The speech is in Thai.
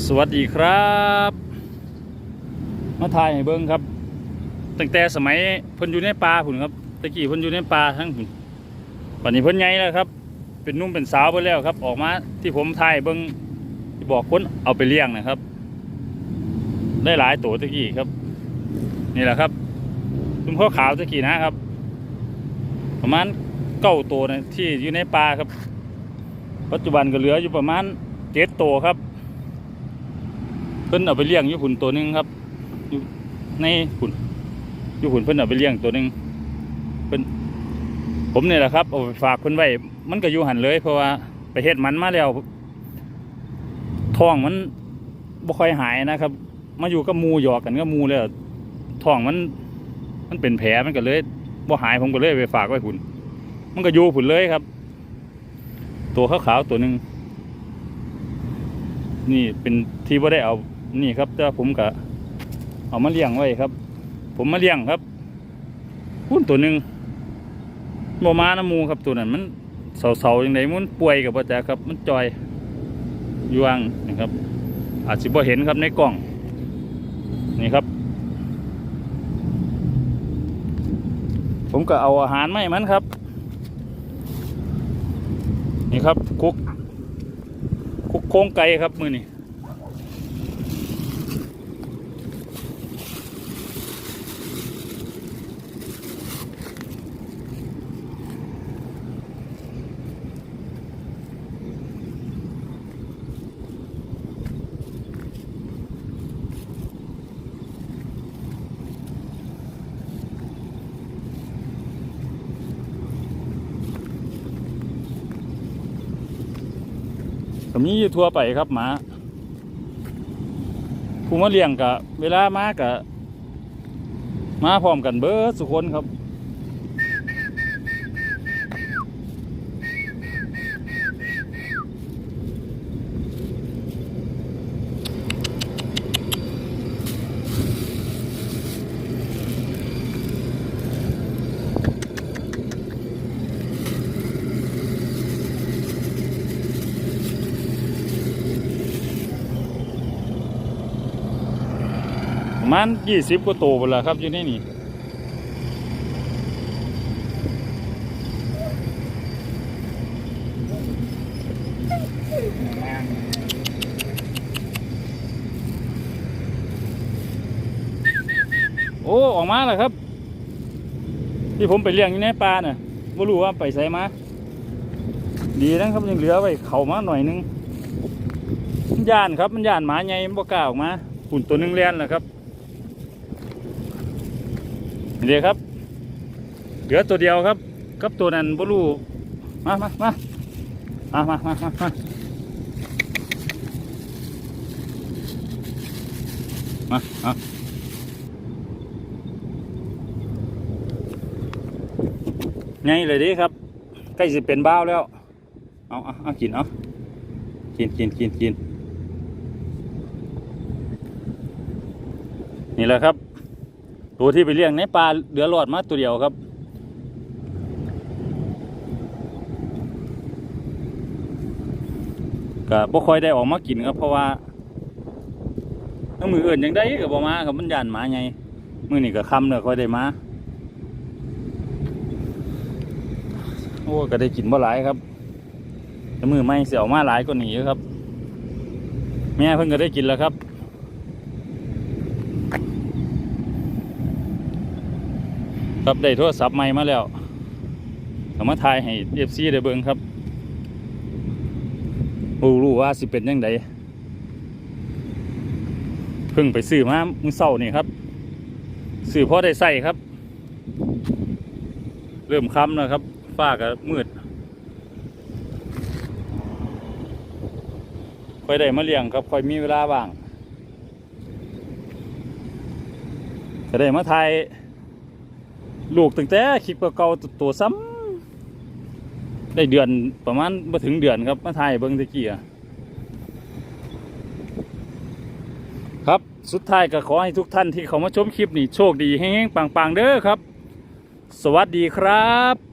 สวัสดีครับ มาถ่ายให้เบิ้งครับ ตั้งแต่สมัยเพิ่นอยู่ในป่าพุ่นครับตะกี้เพิ่นอยู่ในป่าทั้งพุ่นปัจนี้เพิ่นใหญ่แล้วครับ เป็นนุ่มเป็นสาวไปแล้วครับ ออกมาที่ผมถ่ายเบิ้งที่บอกคนเอาไปเลี้ยงนะครับ ได้หลายตัวตะกี้ครับ นี่แหละครับลุมข้าวขาวตะกี้นะครับ ประมาณเก้าตัวนะที่อยู่ในป่าครับ ปัจจุบันก็เหลืออยู่ประมาณเจ็ดตัวครับ พิ่นเอาไปเลี้ยงอยู่หุ่นตัวหนึ่งครับอยู่ในหุ่นอยู่หุ่นเพิ่นเอาไปเลี้ยงตัวหนึ่งเพิ่นผมเนี่ยแหละครับเอาไปฝากเพิ่นไว้มันก็อยู่หันเลย เพราะว่าไปเฮ็ดมันมาแล้วท้องมันบ่ค่อยหายนะครับ มาอยู่กับมูหยอกกันกับหมูแล้วท้องมัน มันเป็นแผลมันก็เลยบ่หายผมก็เลยไปฝากไว้หุ่นมันก็อยู่หุ่นเลยครับ ตัวขาวๆตัวหนึ่งนี่เป็นที่ว่าได้เอา นี่ครับแต่ผมก็เอามาเลี้ยงไว้ครับ ผมมาเลี้ยงครับหุ้นตัวหนึ่งโมมาน้ำมูครับตัวนั้นมันเสาๆอย่างไรมันป่วยกับประจาครับ มันจอยยู่ว่างนะครับ อาจจะบ่เห็นครับในกล้อง นี่ครับ ผมก็เอาอาหารไมาให้มันครับ นี่ครับคุกคุกโค้งไก่ครับมือนี่ ก็มีอยู่ทั่วไปครับหมาผู้มาเลี้ยงกะเวลามากะมาพร้อมกันเบิดสุคนครับ มาณยี่สิบกว่าตัวหมดแล้วครับอยู่ในนี่โอ้ออกมาแล้วครับ ที่ผมไปเลี้ยงอยู่ในป่าน่ะไม่รู้ว่าไปใส่มา ดีนะครับยังเหลือไว้เขามาหน่อยนึงมันย่านครับมันย่านหมาใหญ่มันบ่กล้าออกมาหุ่นตัวหนึงเลี้ยนแหละครับ เดี๋ยวครับ เหลือตัวเดียวครับ กับตัวนั้นบ่รู้มามามามามามามามามาเอาไงเลยดิครับ ใกล้จะเป็นบ้าวแล้ว เอาเอาเอากินเอากินกินกินกินนี่แหละครับ ตัวที่ไปเลี้ยงในปลาเหลือรอดมาตัวเดียวครับ ก็บ่ค่อยได้ออกมากินครับ เพราะว่าถ้ามืออื่นยังได้กับ่มาครับมันย่านหมาไงมือนี่ก็คำเนอะค่อยได้มาโอ้ก็ได้กินบ่หลายครับแต่มือไม่เสียวมาหลายกว่านี้ครับ แม่เพิ่งก็ได้กินแล้วครับ ครับได้โทรศัพท์ใหม่มาแล้วเอามาถ่ายให้เอฟซีได้เบิ่งครับรู้รู้ว่าสิเป็นยังไงเพิ่งไปซื้อมามือเศร้านี่ครับซื้อพอได้ใส่ครับ เริ่มค่ำแล้วครับฟ้าก็มืดค่อยได้มาเลี้ยงครับค่อยมีเวลาว่างจะได้มาถ่าย ลูกตั้งแต่คลิปเก่าๆตัวซ้ำได้เดือนประมาณมาถึงเดือนครับมาถ่ายเบิ้งตะกี้อะครับสุดท้ายก็ขอให้ทุกท่านที่เขามาชมคลิปนี้โชคดีแห้งๆปังๆเด้อครับ สวัสดีครับ